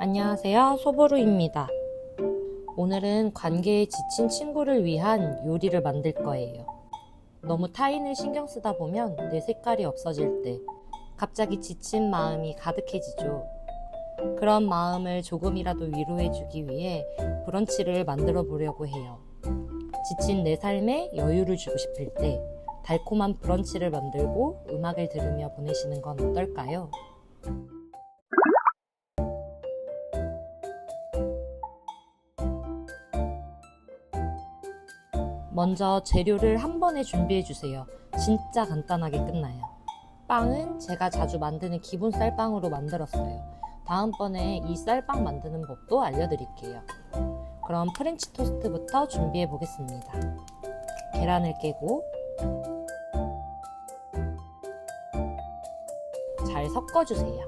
안녕하세요. 소보루입니다. 오늘은 관계에 지친 친구를 위한 요리를 만들 거예요. 너무 타인을 신경 쓰다 보면 내 색깔이 없어질 때 갑자기 지친 마음이 가득해지죠. 그런 마음을 조금이라도 위로해주기 위해 브런치를 만들어 보려고 해요. 지친 내 삶에 여유를 주고 싶을 때 달콤한 브런치를 만들고 음악을 들으며 보내시는 건 어떨까요? 먼저 재료를 한 번에 준비해 주세요. 진짜 간단하게 끝나요. 빵은 제가 자주 만드는 기본 쌀빵으로 만들었어요. 다음번에 이 쌀빵 만드는 법도 알려드릴게요. 그럼 프렌치 토스트부터 준비해 보겠습니다. 계란을 깨고 잘 섞어주세요.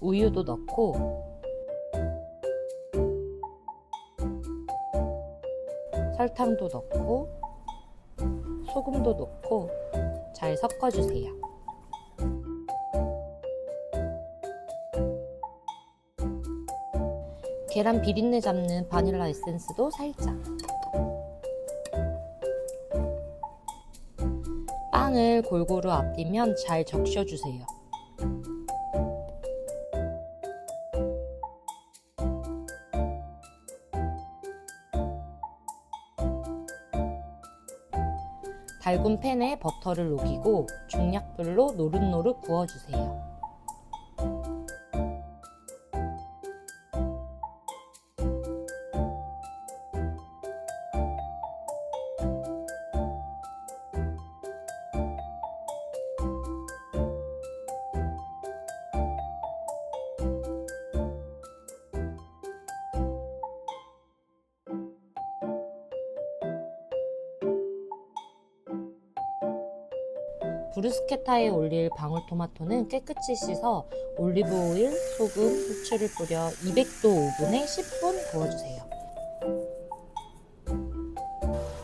우유도 넣고 설탕도 넣고 소금도 넣고 잘 섞어주세요. 계란 비린내 잡는 바닐라 에센스도 살짝. 빵을 골고루 앞뒤면 잘 적셔주세요. 달군 팬에 버터를 녹이고 중약불로 노릇노릇 구워주세요. 브루스케타에 올릴 방울토마토는 깨끗이 씻어 올리브오일, 소금, 후추를 뿌려 200도 오븐에 10분 구워주세요.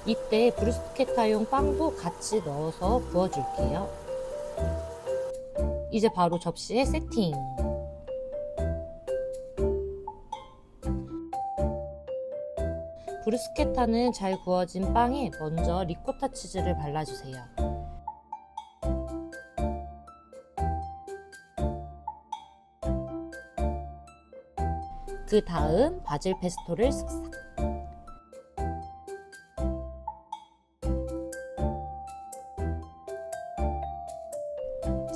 이때 브루스케타용 빵도 같이 넣어서 구워줄게요. 이제 바로 접시에 세팅. 브루스케타는 잘 구워진 빵에 먼저 리코타 치즈를 발라주세요. 그 다음 바질 페스토를 쓱싹.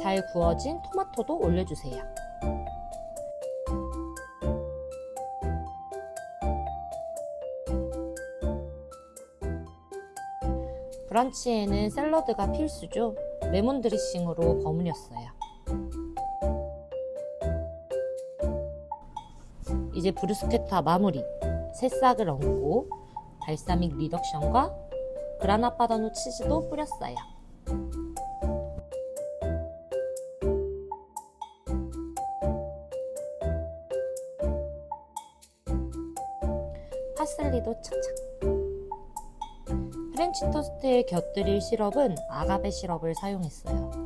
잘 구워진 토마토도 올려주세요. 브런치에는 샐러드가 필수죠. 레몬 드레싱으로 버무렸어요. 이제 브루스케타 마무리. 새싹을 얹고 발사믹 리덕션과 그라나 파다노 치즈도 뿌렸어요. 파슬리도 착착. 프렌치 토스트에 곁들일 시럽은 아가베 시럽을 사용했어요.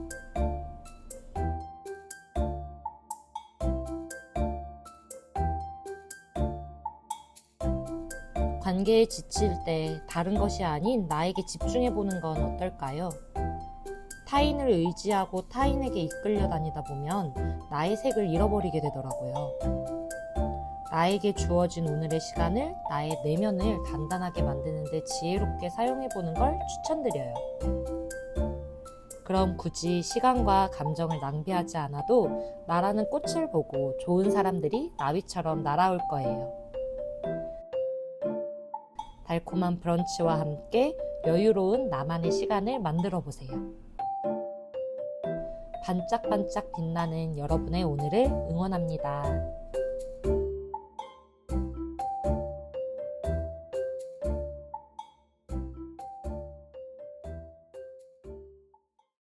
관계에 지칠 때 다른 것이 아닌 나에게 집중해 보는 건 어떨까요? 타인을 의지하고 타인에게 이끌려 다니다 보면 나의 색을 잃어버리게 되더라고요. 나에게 주어진 오늘의 시간을 나의 내면을 단단하게 만드는데 지혜롭게 사용해 보는 걸 추천드려요. 그럼 굳이 시간과 감정을 낭비하지 않아도 나라는 꽃을 보고 좋은 사람들이 나비처럼 날아올 거예요. 달콤한 브런치와 함께 여유로운 나만의 시간을 만들어 보세요. 반짝반짝 빛나는 여러분의 오늘을 응원합니다.